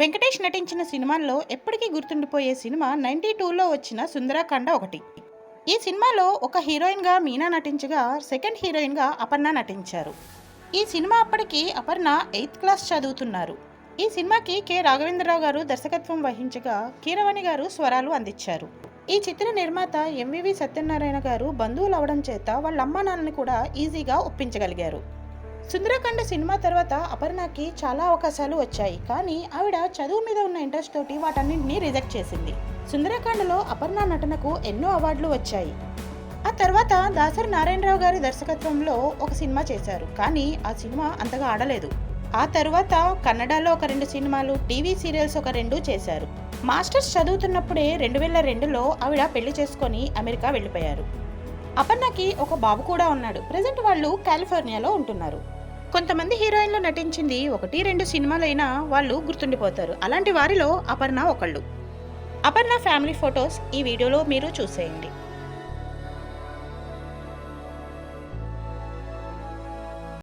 వెంకటేష్ నటించిన సినిమాల్లో ఎప్పటికీ గుర్తుండిపోయే సినిమా నైంటీ టూలో వచ్చిన సుందరాకాండ ఒకటి. ఈ సినిమాలో ఒక హీరోయిన్గా మీనా నటించగా సెకండ్ హీరోయిన్గా అపర్ణ నటించారు. ఈ సినిమా అప్పటికి అపర్ణ ఎయిత్ క్లాస్ చదువుతున్నారు. ఈ సినిమాకి కె. రాఘవేంద్రరావు గారు దర్శకత్వం వహించగా కీరవాణి గారు స్వరాలు అందించారు. ఈ చిత్ర నిర్మాత ఎంవివి సత్యనారాయణ గారు బంధువులు అవడం చేత వాళ్ళ అమ్మా నాన్నని కూడా ఈజీగా ఒప్పించగలిగారు. సుందరకాండ సినిమా తర్వాత అపర్ణకి చాలా అవకాశాలు వచ్చాయి. కానీ ఆవిడ చదువు మీద ఉన్న ఇంట్రెస్ట్ తోటి వాటన్నింటినీ రిజెక్ట్ చేసింది. సుందరకాండలో అపర్ణ నటనకు ఎన్నో అవార్డులు వచ్చాయి. ఆ తర్వాత దాసరి నారాయణరావు గారి దర్శకత్వంలో ఒక సినిమా చేశారు. కానీ ఆ సినిమా అంతగా ఆడలేదు. ఆ తర్వాత కన్నడలో ఒక రెండు సినిమాలు టీవీ సీరియల్స్ ఒక రెండు చేశారు. మాస్టర్స్ చదువుతున్నప్పుడే రెండు వేల రెండులో ఆవిడ పెళ్ళి చేసుకొని అమెరికా వెళ్ళిపోయారు. అపర్ణకి ఒక బాబు కూడా ఉన్నాడు. ప్రజెంట్ వాళ్ళు కాలిఫోర్నియాలో ఉంటున్నారు. కొంతమంది హీరోయిన్లు నటించింది ఒకటి రెండు సినిమాలైనా వాళ్ళు గుర్తుండిపోతారు. అలాంటి వారిలో అపర్ణ ఒకళ్ళు. అపర్ణ ఫ్యామిలీ ఫొటోస్ ఈ వీడియోలో మీరు చూసేయండి.